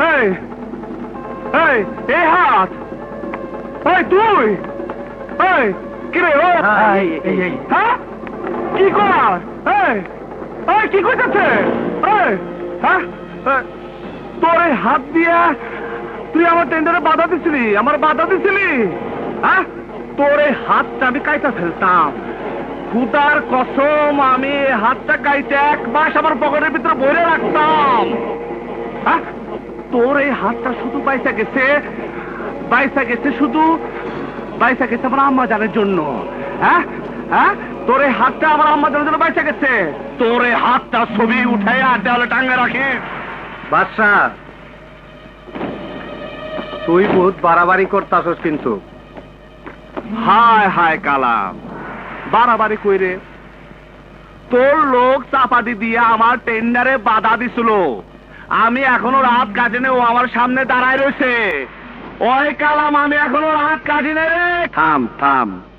এই এই এই হাত! এই তুই! এই কিরে ও। হ্যাঁ কি কর এই এই কি করতেছে? এই হ্যাঁ? তোর এই হাত দিয়ে তুই আমার টেন্ডারে বাধা দিছিলি আমার বাধা দিছিলি? হ্যাঁ? তোর এই হাতটা আমি কাইটা ফেলতাম। খুদার কসম আমি হাতটা কাইতে এক মাস আমার পকেটের ভিতরে বইরে রাখতাম। হ্যাঁ? তোর এই হাতটা শুধু বাইসা গেছে বাইসা গেছে শুধু বাইসা গেছে আমার আম্মা জানের জন্য। হ্যাঁ? হ্যাঁ? তোর এই হাতটা আমার আম্মা জানের জন্য বাইসা গেছে। তোর এই হাতটা ছবি উঠাই আর দেওয়ালে টাঙ্গা রাখিস। বাদশা তুই বহুত বাড়াবাড়ি করতাছস কিন্তু। হায় হায় কালাম। বাড়াবাড়ি কইরে তোর লোক চাপাতি দিয়ে আমার টেন্ডারে বাধা দিছিল। আমি এখনও রাত কাটিনি ও আমার সামনে দাঁড়ায় রয়েছে। ওই কালাম, আমি এখনও রাত কাটিনে রে। থাম থাম।